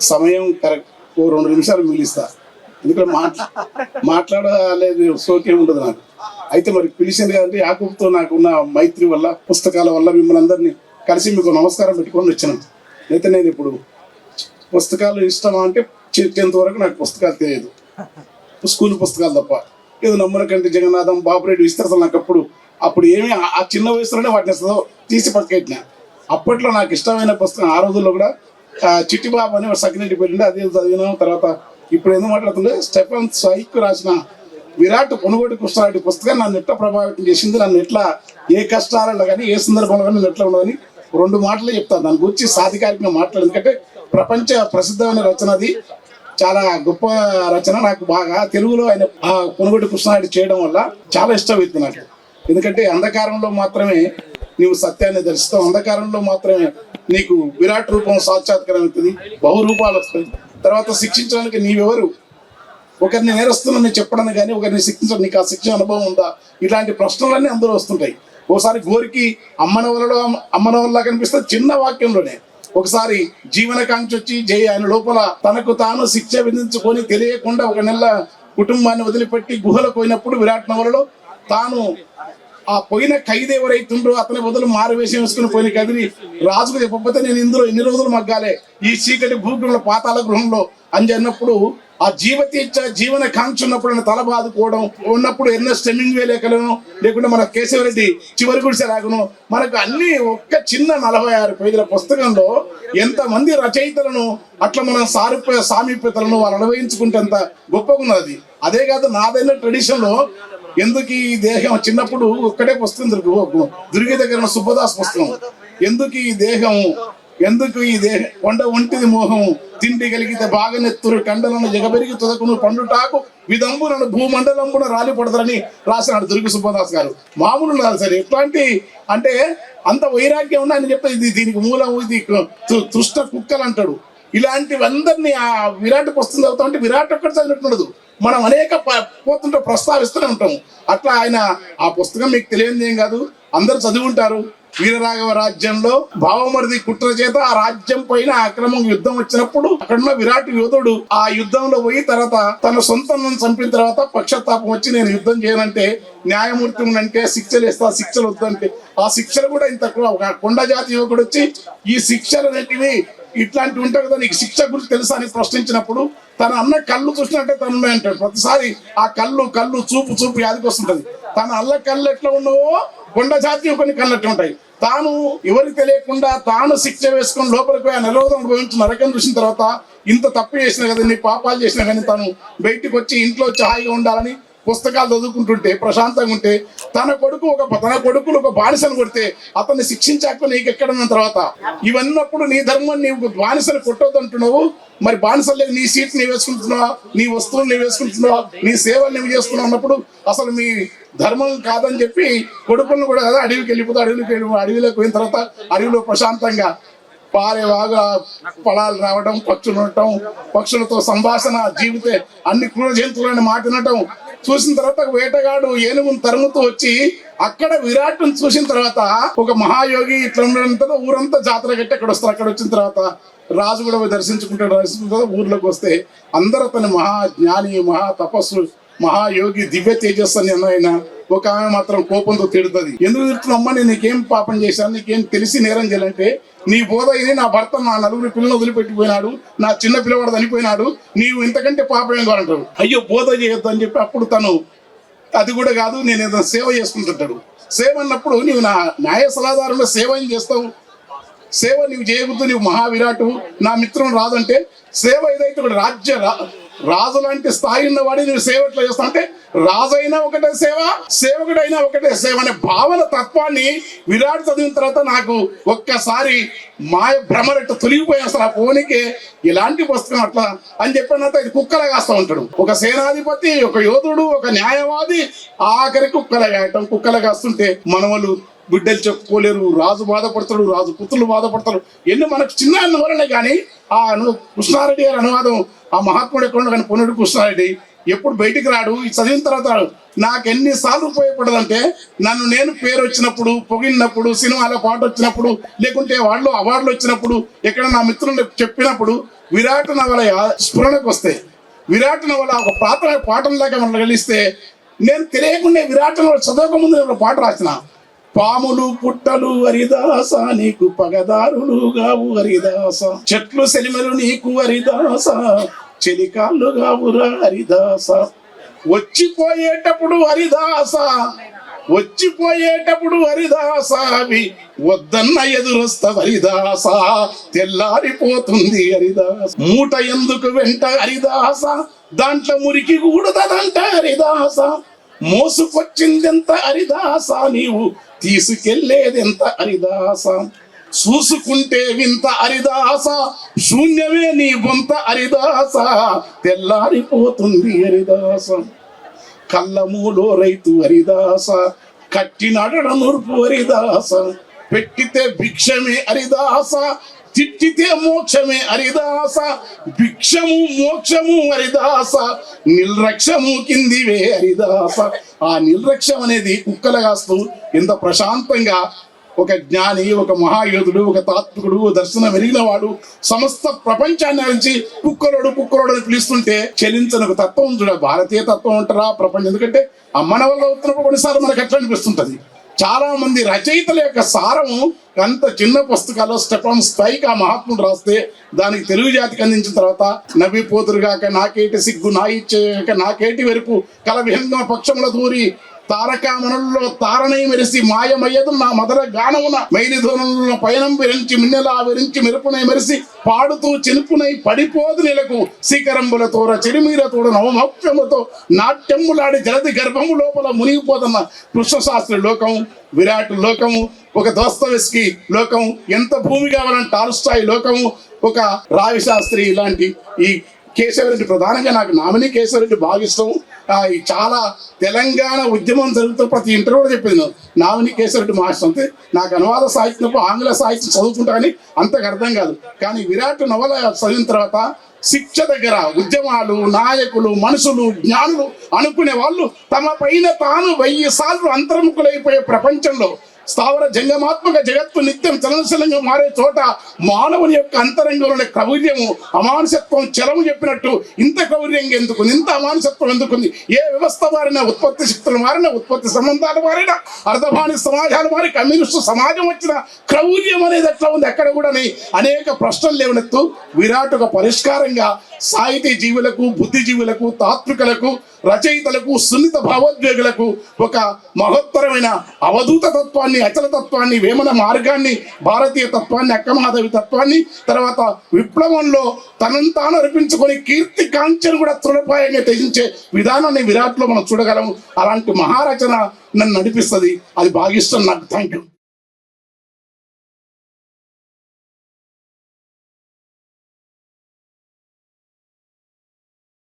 సమయం కరెక్ట్ ఓ రెండు నిమిషాలు మిగిలిస్తా. ఎందుకంటే మాట్లా మాట్లాడలేదు సోకేం ఉండదు నాకు. అయితే మరి పిలిచింది కదంటే యాకూబ్తో నాకున్న మైత్రి వల్ల పుస్తకాల వల్ల మిమ్మల్ని అందరినీ కలిసి మీకు నమస్కారం పెట్టుకొని వచ్చాను. అయితే నేను ఇప్పుడు పుస్తకాలు ఇష్టమా అంటే టెన్త్ వరకు నాకు పుస్తకాలు తెలియదు. స్కూల్ పుస్తకాలు తప్ప. ఏదో నమ్మన కంటే జగన్నాథం బాబురెడ్డి విస్తరసలు నాకు అప్పుడు అప్పుడు ఏమి ఆ- చిన్న వయసులోనే వాటిని అసలు తీసి పట్టుకెట్టిన. అప్పట్లో నాకు ఇష్టమైన పుస్తకం ఆ రోజుల్లో కూడా చిట్టిబాబు అని ఒక సెకండ్ పెళ్ళి అది చదివినాం. తర్వాత ఇప్పుడు ఎందుకు మాట్లాడుతుండే? స్టెఫన్ సైక్ రాసిన విరాట్ కొనుగోటి కృష్ణారెడ్డి పుస్తకం నన్ను ఎట్లా ప్రభావితం చేసింది నన్ను ఎట్లా ఏ కష్టాలలో కానీ ఏ సందర్భంలో కానీ ఎట్లా ఉండదని రెండు మాటలు చెప్తాను దాని గురించి సాధికారికంగా మాట్లాడు ఎందుకంటే ప్రపంచ ప్రసిద్ధమైన రచన అది. చాలా గొప్ప రచన. నాకు బాగా తెలుగులో ఆయన ఆ కృష్ణారెడ్డి చేయడం వల్ల చాలా ఇష్టమైంది నాకు. ఎందుకంటే అంధకారంలో మాత్రమే నీవు సత్యాన్ని దర్శిస్తావు అంధకారంలో మాత్రమే నీకు విరాట్ రూపం సాక్షాత్కారం అవుతుంది బహురూపాలు వస్తాయి. తర్వాత శిక్షించడానికి నీవెవరు? ఒకరిని నేరస్తున్నాను చెప్పడానికి కానీ ఒకరిని శిక్షించడం నీకు ఆ శిక్ష అనుభవం ఉందా? ఇలాంటి ప్రశ్నలన్నీ అందరూ వస్తుంటాయి. ఒకసారి గోరికి అమ్మనవలలో అమ్మనవల్లా కనిపిస్తే చిన్న వాక్యంలోనే. ఒకసారి జీవనకాంక్ష వచ్చి జయ ఆయన లోపల తనకు తాను శిక్ష విధించుకొని తెలియకుండా ఒక నెల కుటుంబాన్ని వదిలిపెట్టి గుహలకు పోయినప్పుడు విరాట్ నవలలో తాను ఆ పోయిన ఖైదు ఎవరైతుండ్రో అతని బదులు మారువేషం వేసుకుని పోయిన కదిరి రాజుకు చెప్పకపోతే నేను ఇందులో ఎన్ని రోజులు మగ్గాలే? ఈ చీకటి భూగృహంలో పాతాల గృహంలో అని అన్నప్పుడు ఆ జీవతి జీవన కాంక్ష ఉన్నప్పుడు ఆయన తల బాదుకోవడం ఉన్నప్పుడు ఎన్నో స్టెమ్మింగ్ వే లేఖలను లేకుంటే మన కేశవరెడ్డి చివరి గుడిసె రాగను మనకు అన్ని ఒక్క చిన్న నలభై ఆరు పేజీల పుస్తకంలో ఎంతమంది రచయితలను అట్లా మనం సారూప్య సామీప్యతలను వాళ్ళు అనుభవించుకుంటే అంత గొప్పగా ఉన్నది అదే కాదు నాదైన ట్రెడిషన్లో ఎందుకు ఈ దేహం చిన్నప్పుడు ఒక్కటే పుస్తకం దొరుకు దుర్గి దగ్గర ఉన్న సుబ్బదాస్ పుస్తకం ఎందుకు ఈ దేహం? ఎందుకు ఈ దేహం కొండ ఒంటిది మోహం? తిండి కలిగితే బాగా నెత్తురు కండలను జగబెరిగి తుదకును పండుటాకు విదంబులను భూమండలంబున రాలి పడతారని రాసినాడు దుర్గి సుబ్బదాస్ గారు. మామూలు రాదు సార్ ఎట్లాంటి అంటే అంత వైరాగ్యం ఉన్నా చెప్పేది ఇది దీనికి మూలం ఇది తు- తుష్ట కుక్కలు అంటాడు ఇలాంటివందరినీ ఆ విరాట్ పుస్తకం చదువుతా అంటే విరాట్ ఒక్కటి చదివినట్టుండదు. మనం అనేక పోతుంటే ప్రస్తావిస్తూనే ఉంటాము. అట్లా ఆయన ఆ పుస్తకం మీకు తెలియంది ఏం కాదు. అందరు చదువుంటారు. వీరరాఘవ రాజ్యంలో భావమరిది కుట్ర చేత ఆ రాజ్యం పైన అక్రమం యుద్ధం వచ్చినప్పుడు అక్కడున్న విరాట్ యోధుడు ఆ యుద్ధంలో పోయి తర్వాత తన సొంతం చంపిన తర్వాత పక్షతాపం వచ్చి నేను యుద్ధం చేయనంటే న్యాయమూర్తి అంటే శిక్షలు ఇస్తా శిక్షలు వద్దంటే ఆ శిక్షలు కూడా ఇంత ఒక కొండ జాతి యువకుడు వచ్చి ఈ శిక్షలు ఇట్లాంటి ఇట్లాంటివి ఉంటాయి కదా నీకు శిక్ష గురించి తెలుసా అని ప్రశ్నించినప్పుడు తన అన్న కళ్ళు చూసినట్టే తను అంటాడు. ప్రతిసారి ఆ కళ్ళు కళ్ళు చూపు చూపు యాదికి వస్తుంటది. తన అల్ల కళ్ళు ఎట్లా ఉన్నావో కొండ జాతి కొన్ని కళ్ళు ఎట్లా ఉంటాయి. తాను ఎవరికి తెలియకుండా తాను శిక్ష వేసుకొని లోపలికి పోయి ఆ నిరోధం అనుభవించి నరకం చూసిన తర్వాత ఇంత తప్పు చేసిన కదా నీ పాపాలు చేసినా కానీ తను బయటికి వచ్చి ఇంట్లో వచ్చి హాయిగా ఉండాలని పుస్తకాలు చదువుకుంటుంటే ప్రశాంతంగా ఉంటే తన కొడుకు ఒక తన కొడుకులు ఒక బానిసను కొడితే అతన్ని శిక్షించాక నీకు ఎక్కడన్న తర్వాత ఇవన్నప్పుడు నీ ధర్మం నీవు బానిసలు కొట్టొద్దు అంటున్నావు మరి బానిసలు నీ సీట్ నీ వేసుకుంటున్నావా? నీ వస్తువులు నీ వేసుకుంటున్నావా? నీ సేవలు నీవు చేస్తున్నావు అన్నప్పుడు అసలు మీ ధర్మం కాదని చెప్పి కొడుకులను కూడా కదా అడవికి వెళ్ళిపోతే అడవికి వెళ్ళి అడవిలోకి పోయిన తర్వాత అడవిలో ప్రశాంతంగా పారే బాగా పొలాలు రావడం పక్షులు ఉండటం పక్షులతో సంభాషణ జీవితే అన్ని క్రూర జంతువులని మాటినటం చూసిన తర్వాత వేటగాడు ఏనుగును తరుముతూ వచ్చి అక్కడ విరాట్ను చూసిన తర్వాత ఒక మహాయోగి ఇట్లా ఉండడంతో ఊరంతా జాతర కట్టి అక్కడ వస్తారు. అక్కడ వచ్చిన తర్వాత రాజు కూడా దర్శించుకుంటాడు. దర్శించుకున్న ఊర్లోకి వస్తే అందరూ అతని మహా జ్ఞాని మహా తపస్సు మహాయోగి దివ్య తేజస్సు అని అన్న ఒక ఆమె మాత్రం కోపంతో తిడుతుంది. ఎందుకు తిడుతున్నామ్మా నేను నీకేం పాపం చేశాను? నీకేం తెలిసి నేరం చేయాలంటే నీ బోధ ఇది నా భర్త నా నలుగురి పిల్లలు వదిలిపెట్టిపోయినాడు నా చిన్న పిల్లవాడు చనిపోయినాడు నీవు ఇంతకంటే పాపం ఏం కావాలంటాడు? అయ్యో బోధ చేయొద్దు అని చెప్పి అప్పుడు తను అది కూడా కాదు నేను ఏదైనా సేవ చేసుకుంటుంటాడు. సేవ అన్నప్పుడు నీవు నా న్యాయ సలహాదారులో సేవ ఏం చేస్తావు? సేవ నీవు చేయకూడదు నీవు మహావిరాటు నా మిత్రం రాదంటే సేవ ఏదైతే రాజ్య రాజు లాంటి స్థాయి ఉన్నవాడి నువ్వు సేవ ఎట్లా చేస్తా అంటే రాజు అయినా ఒకటే సేవ సేవకుడైనా ఒకటే సేవ అనే భావన తత్వాన్ని విరాట్ చదివిన తర్వాత నాకు ఒక్కసారి మాయ భ్రమరెట్టు తొలిగిపోయి అసలు ఆ ఫోనికి ఇలాంటి పుస్తకం అట్లా అని చెప్పిన ఇది కుక్కలా కాస్తా ఉంటాడు. ఒక సేనాధిపతి ఒక యోధుడు ఒక న్యాయవాది ఆఖరి కుక్కల కాయటం కుక్కల కాస్తుంటే మనవలు బిడ్డలు చెప్పుకోలేరు రాజు బాధపడతాడు రాజు పుత్రులు బాధపడతారు. ఎన్ని మనకు చిన్న అన్నవరనే కానీ ఆ అను కృష్ణారెడ్డి గారి అనువాదం ఆ మహాత్ముడు ఎక్కడ కానీ పొన్నుడు కృష్ణారెడ్డి ఎప్పుడు బయటికి రాడు చదివిన తర్వాత నాకు ఎన్నిసార్లు ఉపయోగపడదంటే నన్ను నేను పేరు వచ్చినప్పుడు పొగిడినప్పుడు సినిమాలో పాట వచ్చినప్పుడు లేకుంటే వాళ్ళు అవార్డులు వచ్చినప్పుడు ఎక్కడ నా మిత్రులు చెప్పినప్పుడు విరాట్ నవల స్ఫురణకు వస్తాయి. విరాట్ నవల ఒక పాత్ర పాఠంలాగా మనం కలిస్తే నేను తెలియకుండా విరాట్ నవల చదవక ముందు నేను పాట రాసిన. పాములు పుట్టలు హరిదాస నీకు పగదారులు గావు హరిదాస. చెట్లు సెలిమలు నీకు హరిదాస చెలికాళ్ళు గావురా హరిదాస. వచ్చిపోయేటప్పుడు హరిదాస వచ్చిపోయేటప్పుడు హరిదాస అవి వద్దన్న ఎదురొస్త హరిదాస తెల్లారిపోతుంది హరిదాస. మూట ఎందుకు వెంట హరిదాస దాంట్లో మురికి కూడదంట హరిదాస. మోసుకొచ్చిందెంత అరిదాస నీవు? తీసుకెళ్ళేదెంత అరిదాస? చూసుకుంటే వింత అరిదాస? శూన్యమే నీ బొంత అరిదాస? తెల్లారిపోతుంది హరిదాస కళ్ళమూలో రైతు హరిదాస కట్టినడడ నూర్పు హరిదాస పెట్టితే భిక్షమే హరిదాస తిట్టితే మోక్షమే హరిదాస భిక్షము మోక్షము హరిదాస నిల్రక్షము కిందివే హరిదాస ఆ నిల్రక్షం అనేది కుక్కలు కాస్తూ ఎంత ప్రశాంతంగా ఒక జ్ఞాని ఒక మహాయోధుడు ఒక తాత్వికుడు దర్శనం వెలిగిన వాడు సమస్త ప్రపంచాన్ని నుంచి కుక్కలోడు కుక్కలోడు అని పిలుస్తుంటే చెలించని ఒక తత్వం చూడ భారతీయ తత్వం అంటారా ప్రపంచం? ఎందుకంటే ఆ మన వల్ల అవుతున్నప్పుడు కొన్నిసార్లు మనకు ఎట్లా అనిపిస్తుంటది. చాలా మంది రచయితల యొక్క సారము అంత చిన్న పుస్తకాల్లో స్టెఫాన్ స్థాయికి ఆ మహాత్ముడు రాస్తే దానికి తెలుగు జాతికి అందించిన తర్వాత నవ్విపోతురుగాక నాకేటి సిగ్గు నా ఇచ్చేక నాకేటి వెరుపు కల విహంగ పక్షముల దూరి తారకామణుల్లో తారణై మెరిసి మాయమయ్యదు నా మదర గానమున. మైలిధోనుల పయనం విరించి మిన్నెలా విరించి మెరుపునై మెరిసి పాడుతూ చినుపునై పడిపోదు నెలకు. శిఖరంబులతోర చెరిమీరతోడ నవమోక్షములతో నాట్యములాడి జలది గర్భము లోపల మునిగిపోతున్న కృష్ణశాస్త్రి లోకం విరాట్ లోకము ఒక దోస్తవెస్కి లోకం ఎంత భూమి కావాలంటే టాల్స్టాయి లోకము ఒక రావి శాస్త్రి ఇలాంటి ఈ కేశవరెడ్డి ప్రధానంగా నాకు నామినీ కేశవరెడ్డి బాగా ఇష్టం. చాలా తెలంగాణ ఉద్యమం జరుగుతూ ప్రతి ఇంటర్ కూడా చెప్పింది నామినీ కేశరెడ్డి మాస్టర్ అంతే. నాకు అనువాద సాహిత్యం ఆంగ్ల సాహిత్యం చదువుకుంటా కానీ అంతకు అర్థం కాదు. కానీ విరాట్ నవల చదివిన తర్వాత శిక్ష దగ్గర ఉద్యమాలు నాయకులు మనుషులు జ్ఞానులు అనుకునే వాళ్ళు తమ పైన తాను వెయ్యి సార్లు అంతర్ముఖులైపోయే ప్రపంచంలో స్థావర జంగమాత్మక జగత్తు నిత్యం చలనశీలంగా మారే చోట మానవుని యొక్క అంతరంగంలోని క్రౌర్యము అమానుషత్వం చలము చెప్పినట్టు ఇంత క్రౌర్యం ఎందుకు? ఇంత అమానుషత్వం ఎందుకుంది? ఏ వ్యవస్థ మారినా ఉత్పత్తి శక్తులు మారినా ఉత్పత్తి సంబంధాలు మారినా అర్ధభాని సమాజాలు మారి కమ్యూనిస్టు సమాజం వచ్చిన క్రౌర్యం అనేది ఎట్లా ఉంది? ఎక్కడ కూడా అనేక ప్రశ్నలు లేవనెత్తు విరాట్ ఒక పరిష్కారంగా సాహితీ జీవులకు బుద్ధిజీవులకు తాత్వికులకు రచయితలకు సున్నిత భావోద్వేగులకు ఒక మహోత్తరమైన అవధూత తత్వాన్ని అచల తత్వాన్ని వేమన మార్గాన్ని భారతీయ తత్వాన్ని అక్కమహాదేవి తత్వాన్ని తర్వాత విప్లవంలో తనను తాను అర్పించుకొని కీర్తి కాంక్షను కూడా తృణపాయంగా త్యజించే విధానాన్ని విరాట్లో మనం చూడగలం అలాంటి మహారచన నన్ను నడిపిస్తుంది. అది బాగా ఇష్టం నాకు థ్యాంక్ యూ